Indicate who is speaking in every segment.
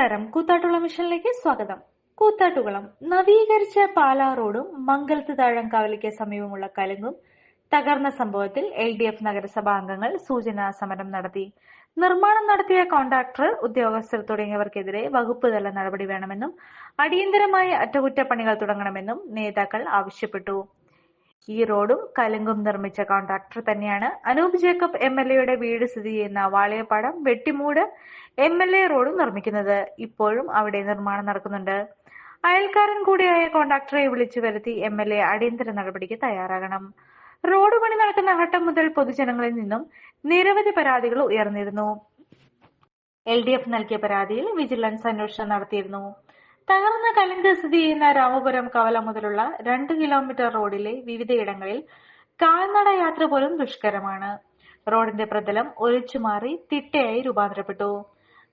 Speaker 1: നമസ്കാരം. കൂത്താട്ടുകുളം മിഷനിലേക്ക് സ്വാഗതം. കൂത്താട്ടുകുളം നവീകരിച്ച പാലാ റോഡും മംഗലത്ത് താഴംകാവലിക്ക് സമീപമുള്ള കലുങ്കും തകർന്ന സംഭവത്തിൽ എൽ ഡി എഫ് നഗരസഭാ അംഗങ്ങൾ സൂചനാ സമരം നടത്തി. നിർമ്മാണം നടത്തിയ കോൺട്രാക്ടർ ഉദ്യോഗസ്ഥർ തുടങ്ങിയവർക്കെതിരെ വകുപ്പ് തല നടപടി വേണമെന്നും അടിയന്തരമായി അറ്റകുറ്റപ്പണികൾ തുടങ്ങണമെന്നും നേതാക്കൾ ആവശ്യപ്പെട്ടു. ഈ റോഡും കലുങ്കും നിർമ്മിച്ച കോൺട്രാക്ടർ തന്നെയാണ്. അനൂപ് ജേക്കബ് എം എൽ എയുടെ വീട് സ്ഥിതി ചെയ്യുന്ന Valayappadam Vettimoodu M L A റോഡും നിർമ്മിക്കുന്നത് ഇപ്പോഴും അവിടെ നിർമ്മാണം നടക്കുന്നുണ്ട്. അയൽക്കാരൻ കൂടിയായ കോൺട്രാക്ടറെ വിളിച്ചു വരുത്തി എം എൽ എ അടിയന്തര നടപടിക്ക് തയ്യാറാകണം. റോഡ് പണി നടക്കുന്ന ഘട്ടം മുതൽ പൊതുജനങ്ങളിൽ നിന്നും നിരവധി പരാതികൾ ഉയർന്നിരുന്നു. എൽ ഡി എഫ് നൽകിയ പരാതിയിൽ വിജിലൻസ് അന്വേഷണം നടത്തിയിരുന്നു. തകർന്ന കലിങ്ക് സ്ഥിതി ചെയ്യുന്ന രാമപുരം കവല മുതലുള്ള രണ്ട് കിലോമീറ്റർ റോഡിലെ വിവിധയിടങ്ങളിൽ കാൽനട യാത്ര പോലും ദുഷ്കരമാണ്. റോഡിന്റെ പ്രതലം ഒലിച്ചുമാറി തിട്ടയായി രൂപാന്തരപ്പെട്ടു.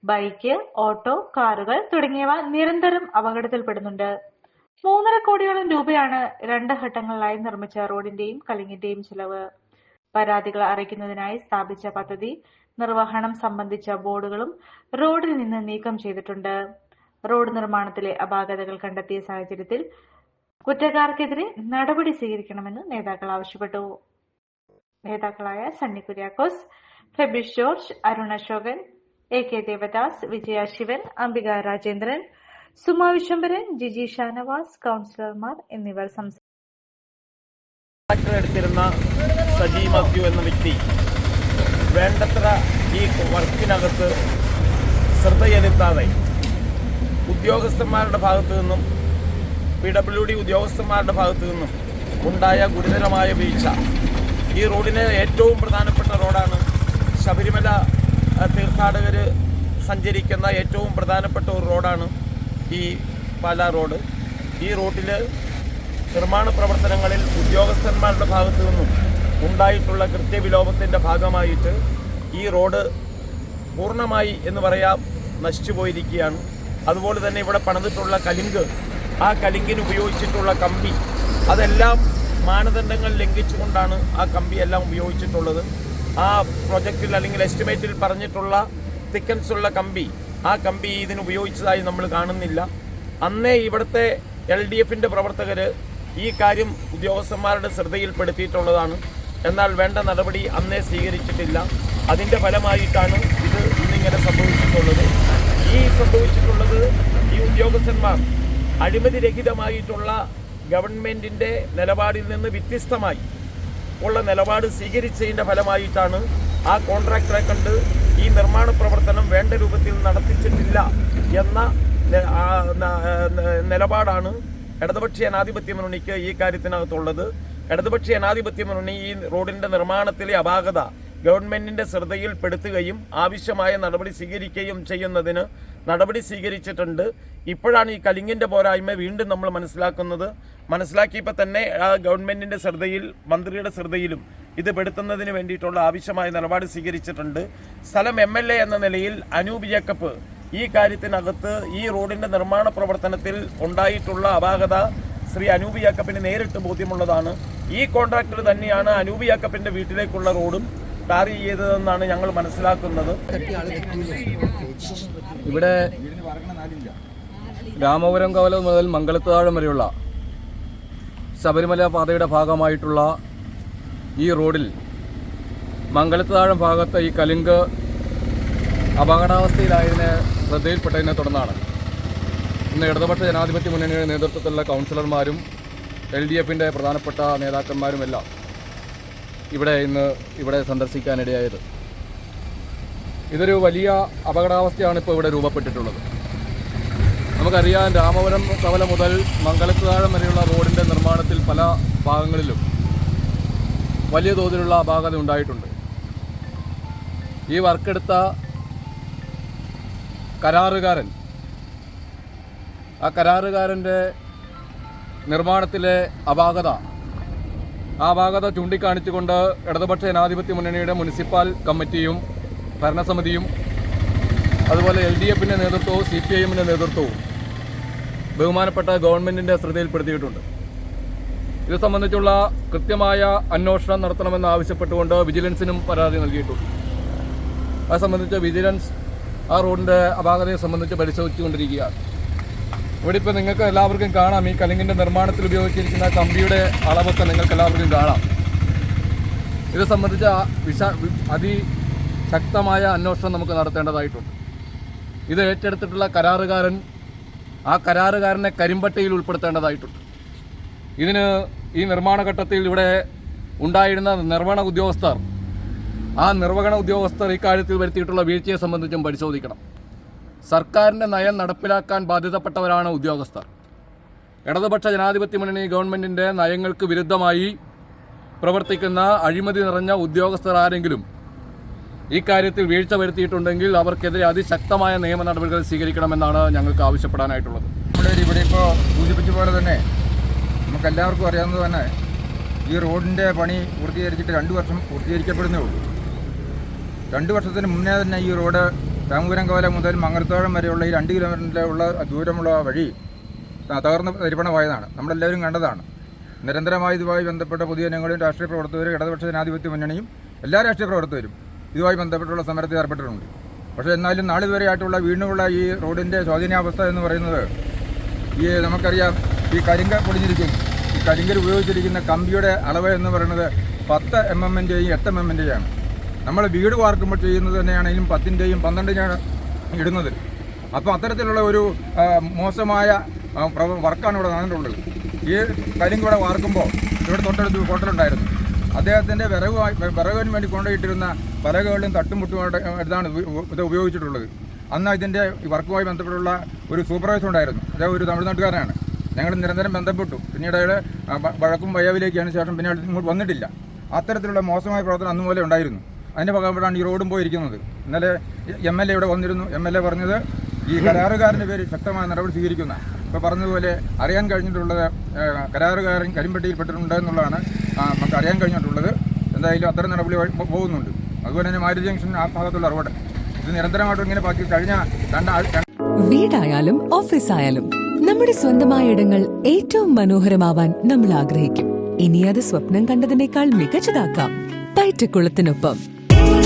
Speaker 1: ബൈക്ക് ഓട്ടോ കാറുകൾ തുടങ്ങിയവ നിരന്തരം അപകടത്തിൽപ്പെടുന്നുണ്ട്. മൂന്നര കോടിയോളം രൂപയാണ് രണ്ട് ഘട്ടങ്ങളിലായി നിർമ്മിച്ച റോഡിന്റെയും കലിങ്ങിന്റെയും ചെലവ്. പരാതികൾ അറിയിക്കുന്നതിനായി സ്ഥാപിച്ച പദ്ധതി നിർവഹണം സംബന്ധിച്ച ബോർഡുകളും റോഡിൽ നിന്ന് നീക്കം ചെയ്തിട്ടുണ്ട്. റോഡ് നിർമ്മാണത്തിലെ അപാകതകൾ കണ്ടെത്തിയ സാഹചര്യത്തിൽ കുറ്റക്കാർക്കെതിരെ നടപടി സ്വീകരിക്കണമെന്ന് നേതാക്കൾ ആവശ്യപ്പെട്ടു. നേതാക്കളായ സണ്ണി കുര്യാക്കോസ് ഫെബിഷ് ജോർജ് അരുൺ അശോകൻ എ കെ ദേവദാസ് വിജയ ശിവൻ അംബിക രാജേന്ദ്രൻ സുമ വിശംബരൻ ജിജി ഷാനവാസ് കൌൺസിലർമാർ എന്നിവർ സംസാരിച്ചു.
Speaker 2: ട്രാക്ടർ എടുത്തിരുന്ന സജി മാത്യു എന്ന വ്യക്തി വേണ്ടത്ര ഈ വർക്കിനകത്ത് ശ്രദ്ധ ചെലുത്താതെ ഉദ്യോഗസ്ഥന്മാരുടെ ഭാഗത്തു നിന്നും പി ഡബ്ല്യു ഡി ഉദ്യോഗസ്ഥന്മാരുടെ ഭാഗത്തു നിന്നും ഉണ്ടായ ഗുരുതരമായ വീഴ്ച. ഈ റോഡിന് ഏറ്റവും പ്രധാനപ്പെട്ട റോഡാണ് ശബരിമല തീർത്ഥാടകർ സഞ്ചരിക്കുന്ന ഏറ്റവും പ്രധാനപ്പെട്ട ഒരു റോഡാണ് ഈ പാല റോഡ്. ഈ റോഡിൽ നിർമ്മാണ പ്രവർത്തനങ്ങളിൽ ഉദ്യോഗസ്ഥന്മാരുടെ ഭാഗത്തു നിന്നും ഉണ്ടായിട്ടുള്ള കൃത്യവിലോപത്തിന്റെ ഭാഗമായിട്ട് ഈ റോഡ് പൂർണമായി എന്ന് പറയാം നശിച്ചു പോയിരിക്കുകയാണ് അതുപോലെ തന്നെ ഇവിടെ പണിതിട്ടുള്ള കലിങ്ക്. ആ കലിങ്കിന് ഉപയോഗിച്ചിട്ടുള്ള കമ്പി. അതെല്ലാം മാനദണ്ഡങ്ങൾ ലംഘിച്ചുകൊണ്ടാണ് ആ കമ്പി എല്ലാം ഉപയോഗിച്ചിട്ടുള്ളത്. ആ പ്രൊജക്റ്റിൽ അല്ലെങ്കിൽ എസ്റ്റിമേറ്റിൽ പറഞ്ഞിട്ടുള്ള തിക്കൻസ് ഉള്ള കമ്പി ആ കമ്പി ഇതിന് ഉപയോഗിച്ചതായി നമ്മൾ കാണുന്നില്ല. അന്നേ ഇവിടുത്തെ എൽ ഡി എഫിന്റെ പ്രവർത്തകർ ഈ കാര്യം ഉദ്യോഗസ്ഥന്മാരുടെ ശ്രദ്ധയിൽപ്പെടുത്തിയിട്ടുള്ളതാണ്. എന്നാൽ വേണ്ട നടപടി അന്നേ സ്വീകരിച്ചിട്ടില്ല. അതിന്റെ ഫലമായിട്ടാണ് ഇത് ഇന്നിങ്ങനെ സംഭവിച്ചിട്ടുള്ളത്. ഈ സംഭവിച്ചിട്ടുള്ളത് ഈ ഉദ്യോഗസ്ഥന്മാർ അഴിമതിരഹിതമായിട്ടുള്ള ഗവൺമെന്റിന്റെ നിലപാടിൽ നിന്ന് വ്യത്യസ്തമായി ഉള്ള നിലപാട് സ്വീകരിച്ചതിന്റെ ഫലമായിട്ടാണ് ആ കോൺട്രാക്ടറെ കണ്ട് ഈ നിർമ്മാണ പ്രവർത്തനം വേണ്ട രൂപത്തിൽ നടത്തിച്ചിട്ടില്ല എന്ന നിലപാടാണ് ഇടതുപക്ഷ ജനാധിപത്യ മുന്നണിക്ക് ഈ കാര്യത്തിനകത്തുള്ളത്. ഇടതുപക്ഷ ജനാധിപത്യ മുന്നണി ഈ റോഡിന്റെ നിർമ്മാണത്തിലെ അപാകത ഗവൺമെന്റിന്റെ ശ്രദ്ധയിൽപ്പെടുത്തുകയും ആവശ്യമായ നടപടി സ്വീകരിക്കുകയും ചെയ്യുന്നതിന് നടപടി സ്വീകരിച്ചിട്ടുണ്ട്. ഇപ്പോഴാണ് ഈ കലിങ്ങിന്റെ പോരായ്മ വീണ്ടും നമ്മൾ മനസ്സിലാക്കുന്നത്. മനസ്സിലാക്കിയപ്പോൾ തന്നെ ആ ഗവൺമെന്റിന്റെ ശ്രദ്ധയിൽ മന്ത്രിയുടെ ശ്രദ്ധയിലും ഇത് പെടുത്തുന്നതിന് വേണ്ടിയിട്ടുള്ള ആവശ്യമായ നിലപാട് സ്വീകരിച്ചിട്ടുണ്ട്. സ്ഥലം എം എന്ന നിലയിൽ അനൂപ് ജേക്കബ് ഈ കാര്യത്തിനകത്ത് ഈ റോഡിന്റെ നിർമ്മാണ പ്രവർത്തനത്തിൽ ഉണ്ടായിട്ടുള്ള അപാകത ശ്രീ അനൂപ് യാക്കപ്പിന് നേരിട്ട് ബോധ്യമുള്ളതാണ്. ഈ കോൺട്രാക്ടർ തന്നെയാണ് അനൂപ് യാക്കപ്പിന്റെ വീട്ടിലേക്കുള്ള റോഡും ടാർ ചെയ്തതെന്നാണ് ഞങ്ങൾ മനസ്സിലാക്കുന്നത്.
Speaker 3: ഇവിടെ രാമപുരം കവല മുതൽ മംഗളത്താഴം വരെയുള്ള ശബരിമല പാതയുടെ ഭാഗമായിട്ടുള്ള ഈ റോഡിൽ മംഗളത്താഴം ഭാഗത്ത് ഈ കലുങ്ക് അപകടാവസ്ഥയിലായതിനെ ശ്രദ്ധയിൽപ്പെട്ടതിനെ തുടർന്നാണ്. ഇന്ന് ഇടതുപക്ഷ ജനാധിപത്യ മുന്നണിയുടെ നേതൃത്വത്തിലുള്ള കൗൺസിലർമാരും എൽ ഡി എഫിന്റെ പ്രധാനപ്പെട്ട നേതാക്കന്മാരുമെല്ലാം ഇവിടെ ഇന്ന് ഇവിടെ സന്ദർശിക്കാനിടയായത്. ഇതൊരു വലിയ അപകടാവസ്ഥയാണ് ഇപ്പോൾ ഇവിടെ രൂപപ്പെട്ടിട്ടുള്ളത്. നമുക്കറിയാം രാമപുരം കവല മുതൽ മംഗലത്താഴം വരെയുള്ള റോഡിന്റെ നിർമ്മാണത്തിൽ പല ഭാഗങ്ങളിലും വലിയ തോതിലുള്ള അപാകത ഉണ്ടായിട്ടുണ്ട്. ഈ വർക്കെടുത്ത കരാറുകാരൻ ആ കരാറുകാരന്റെ നിർമ്മാണത്തിലെ അപാകത ആ ഭാഗത ചൂണ്ടിക്കാണിച്ചുകൊണ്ട് ഇടതുപക്ഷ ജനാധിപത്യ മുന്നണിയുടെ മുനിസിപ്പൽ കമ്മിറ്റിയും ഭരണസമിതിയും അതുപോലെ എൽ ഡി എഫിന്റെ നേതൃത്വവും സി പി ഐ എമ്മിന്റെ നേതൃത്വവും ബഹുമാനപ്പെട്ട ഗവൺമെന്റിന്റെ ശ്രദ്ധയിൽപ്പെടുത്തിയിട്ടുണ്ട്. ഇത് സംബന്ധിച്ചുള്ള കൃത്യമായ അന്വേഷണം നടത്തണമെന്ന് ആവശ്യപ്പെട്ടുകൊണ്ട് വിജിലൻസിനും പരാതി നൽകിയിട്ടുണ്ട്. അത് സംബന്ധിച്ച് വിജിലൻസ് ആ റോഡിന്റെ അപാകതയെ സംബന്ധിച്ച് പരിശോധിച്ചുകൊണ്ടിരിക്കുകയാണ്. ഇവിടെ ഇപ്പോൾ നിങ്ങൾക്ക് എല്ലാവർക്കും കാണാം. ഈ കലിങ്ങിന്റെ നിർമ്മാണത്തിൽ ഉപയോഗിച്ചിരിക്കുന്ന കമ്പിയുടെ അളവൊക്കെ നിങ്ങൾക്ക് എല്ലാവർക്കും കാണാം. ഇത് സംബന്ധിച്ച വിശ അതിശക്തമായ അന്വേഷണം നമുക്ക് നടത്തേണ്ടതായിട്ടുണ്ട്. ഇത് ഏറ്റെടുത്തിട്ടുള്ള കരാറുകാരൻ ആ കരാറുകാരനെ കരിമ്പട്ടിയിൽ ഉൾപ്പെടുത്തേണ്ടതായിട്ടുണ്ട്. ഇതിന് ഈ നിർമ്മാണ ഘട്ടത്തിൽ ഇവിടെ ഉണ്ടായിരുന്ന നിർവഹണ ഉദ്യോഗസ്ഥർ ആ നിർവഹണ ഉദ്യോഗസ്ഥർ ഇക്കാര്യത്തിൽ വരുത്തിയിട്ടുള്ള വീഴ്ചയെ സംബന്ധിച്ചും പരിശോധിക്കണം. സർക്കാരിന്റെ നയം നടപ്പിലാക്കാൻ ബാധ്യതപ്പെട്ടവരാണ് ഉദ്യോഗസ്ഥർ. ഇടതുപക്ഷ ജനാധിപത്യ മുന്നണി ഗവൺമെന്റിന്റെ നയങ്ങൾക്ക് വിരുദ്ധമായി പ്രവർത്തിക്കുന്ന അഴിമതി നിറഞ്ഞ ഉദ്യോഗസ്ഥർ ആരെങ്കിലും ഈ കാര്യത്തിൽ വീഴ്ച വരുത്തിയിട്ടുണ്ടെങ്കിൽ അവർക്കെതിരെ അതിശക്തമായ നിയമ നടപടികൾ സ്വീകരിക്കണമെന്നാണ് ഞങ്ങൾക്ക് ആവശ്യപ്പെടാനായിട്ടുള്ളത്.
Speaker 4: നമ്മുടെ ഇവിടെ ഇപ്പോൾ സൂചിപ്പിച്ച പോലെ തന്നെ നമുക്കെല്ലാവർക്കും അറിയാവുന്നത് തന്നെ ഈ റോഡിന്റെ പണി പൂർത്തീകരിച്ചിട്ട് രണ്ട് വർഷം പൂർത്തീകരിക്കപ്പെടുന്നേ ഉള്ളൂ. രണ്ട് വർഷത്തിന് മുന്നേ തന്നെ ഈ റോഡ് രാമപുരം കോല മുതൽ മങ്ങർത്തോളം വരെയുള്ള ഈ രണ്ട് കിലോമീറ്ററിലുള്ള ദൂരമുള്ള വഴി തകർന്ന് തരിപ്പണമായതാണ് നമ്മളെല്ലാവരും കണ്ടതാണ്. നിരന്തരമായി ഇതുമായി ബന്ധപ്പെട്ട പൊതുജനങ്ങളും രാഷ്ട്രീയ പ്രവർത്തകരും ഇടതുപക്ഷ ജനാധിപത്യ മുന്നണിയും എല്ലാ രാഷ്ട്രീയ പ്രവർത്തകരും ഇതുമായി ബന്ധപ്പെട്ടുള്ള സമരത്തിൽ ഏർപ്പെട്ടിട്ടുണ്ട്. പക്ഷേ എന്നാലും നാളിതുവരെയായിട്ടുള്ള വീണ്ടുമുള്ള ഈ റോഡിന്റെ സ്വാധീനാവസ്ഥ എന്ന് പറയുന്നത് ഈ നമുക്കറിയാം ഈ കരിങ്ക പൊളിഞ്ഞിരിക്കും ഈ കരിങ്കൽ ഉപയോഗിച്ചിരിക്കുന്ന കമ്പിയുടെ അളവ് എന്ന് പറയുന്നത് പത്ത് എം എമ്മിന്റെയും എട്ട് എം എമ്മിന്റെയാണ്. നമ്മൾ വീട് വാർക്കുമ്പോൾ ചെയ്യുന്നത് തന്നെയാണെങ്കിലും പത്തിന്റെയും പന്ത്രണ്ടിന്റെയാണ് ഇടുന്നത്. അപ്പോൾ അത്തരത്തിലുള്ള ഒരു മോശമായ വർക്കാണ് ഇവിടെ നടന്നിട്ടുള്ളത്. ഈ കരിങ്ക് ഇവിടെ വാർക്കുമ്പോൾ ഇവിടെ തൊട്ടടുത്ത് ഹോട്ടലുണ്ടായിരുന്നു. അദ്ദേഹത്തിന്റെ വിറക് വിറകിന് വേണ്ടി കൊണ്ടുപോയിട്ടിരുന്ന വിറകുകളിലും തട്ടുമുട്ടുമായിട്ട് ഇതാണ് ഇത് ഉപയോഗിച്ചിട്ടുള്ളത്. അന്ന് ഇതിന്റെ വർക്കുമായി ബന്ധപ്പെട്ടുള്ള ഒരു സൂപ്പർവൈസർ ഉണ്ടായിരുന്നു. അദ്ദേഹം ഒരു തമിഴ്നാട്ടുകാരനാണ്. ഞങ്ങൾ നിരന്തരം ബന്ധപ്പെട്ടു. പിന്നീട് അയാൾ വഴക്കും വയവിലേക്കാണ് ശേഷം പിന്നെ ഇങ്ങോട്ട് വന്നിട്ടില്ല. അത്തരത്തിലുള്ള മോശമായ പ്രവർത്തനം അന്നുപോലെ ഉണ്ടായിരുന്നു. അതിന്റെ ഭാഗമായിട്ടാണ് ഈ റോഡും പോയിരിക്കുന്നത്. ഇന്നലെ എം എൽ എ ഇവിടെ വന്നിരുന്നു. എം എൽ എ പറഞ്ഞത് ഈ കരാറുകാരന്റെ പേര് ശക്തമായ നടപടി സ്വീകരിക്കുന്ന. ഇപ്പോൾ പറഞ്ഞതുപോലെ അറിയാൻ കഴിഞ്ഞിട്ടുള്ളത് കരാറുകാരൻ കരിമ്പട്ടിയിൽപ്പെട്ടിട്ടുണ്ട് എന്നുള്ളതാണ് നമുക്ക് അറിയാൻ കഴിഞ്ഞിട്ടുള്ളത്. എന്തായാലും അത്തരം നടപടി പോകുന്നുണ്ട്. അതുപോലെ തന്നെ മാരുതി ജംഗ്ഷൻ ആ ഭാഗത്തുള്ള റോഡ്. ഇത് നിരന്തരമായിട്ടും ഇങ്ങനെ ബാക്കി കഴിഞ്ഞ രണ്ടാഴ്ച
Speaker 5: വീടായാലും ഓഫീസ് ആയാലും നമ്മുടെ സ്വന്തമായ ഇടങ്ങൾ ഏറ്റവും മനോഹരമാവാൻ നമ്മൾ ആഗ്രഹിക്കും. ഇനി അത് സ്വപ്നം കണ്ടതിനേക്കാൾ മികച്ചതാക്കാം. പൈറ്റക്കുളത്തിനൊപ്പം